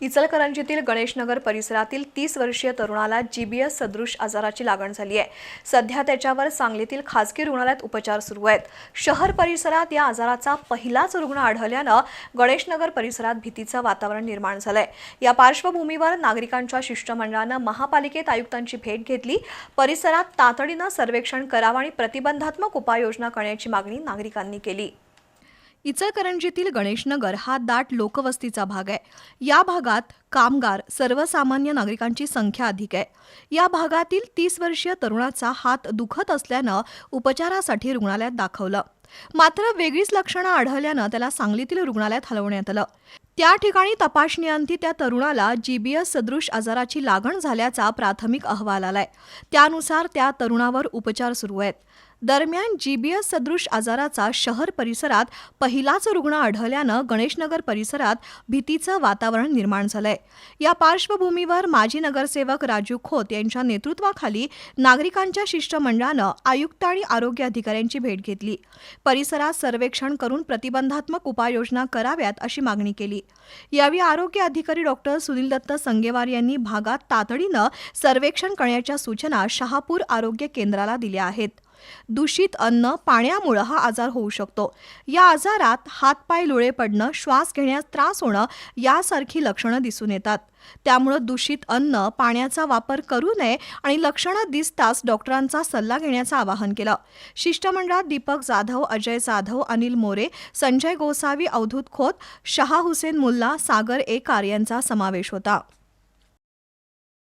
इचलकरंजीतील गणेशनगर परिसरातील तीस वर्षीय तरुणाला जीबीएस सदृश आजाराची लागण झाली आहे. सध्या त्याच्यावर सांगलीतील खासगी रुग्णालयात उपचार सुरू आहेत. शहर परिसरात या आजाराचा पहिलाच रुग्ण आढळल्यानं गणेशनगर परिसरात भीतीचं वातावरण निर्माण झालंय. या पार्श्वभूमीवर नागरिकांच्या शिष्टमंडळानं महापालिकेत आयुक्तांची भेट घेतली. परिसरात तातडीनं सर्वेक्षण करावं आणि प्रतिबंधात्मक उपाययोजना करण्याची मागणी नागरिकांनी केली. इचलकरंजीतील गणेशनगर हा दाट लोकवस्तीचा भाग आहे. या भागात कामगार सर्वसामान्य नागरिकांची संख्या अधिक आहे. या भागातील तीस वर्षीय तरुणाचा हात दुखत असल्यानं उपचारासाठी रुग्णालयात दाखवलं. मात्र वेगळीच लक्षणं आढळल्यानं त्याला सांगलीतील रुग्णालयात हलवण्यात आलं. त्या ठिकाणी तपासणीअंती त्या तरुणाला जीबीएस सदृश आजाराची लागण झाल्याचा प्राथमिक अहवाल आलाय. त्यानुसार त्या तरुणावर उपचार सुरू आहेत. दरम्यान जीबीएस सदृश आजाराचा शहर परिसरात पहिलाच रुग्ण आढळल्यानं गणेशनगर परिसरात भीतीचं वातावरण निर्माण झालंय. या पार्श्वभूमीवर माजी नगरसेवक राजू खोत यांच्या नेतृत्वाखाली नागरिकांच्या शिष्टमंडळानं आयुक्त आणि आरोग्य अधिकाऱ्यांची भेट घेतली. परिसरात सर्वेक्षण करून प्रतिबंधात्मक उपाययोजना कराव्यात अशी मागणी केली. यावेळी आरोग्य अधिकारी डॉक्टर सुनील दत्त संगेवार यांनी भागात तातडीनं सर्वेक्षण करण्याच्या सूचना शहापूर आरोग्य केंद्राला दिल्या आहेत. दूषित अन्न पाण्यामुळं हा आजार होऊ शकतो. या आजारात हातपाय लुळे पडणं श्वास घेण्यास त्रास होणं यासारखी लक्षणं दिसून येतात. त्यामुळं दूषित अन्न पाण्याचा वापर करू नये आणि लक्षणं दिसताच डॉक्टरांचा सल्ला घेण्याचं आवाहन केलं. शिष्टमंडळात दीपक जाधव अजय जाधव अनिल मोरे संजय गोसावी अवधूत खोत शहा हुसेन मुल्ला सागर एकार यांचा समावेश होता.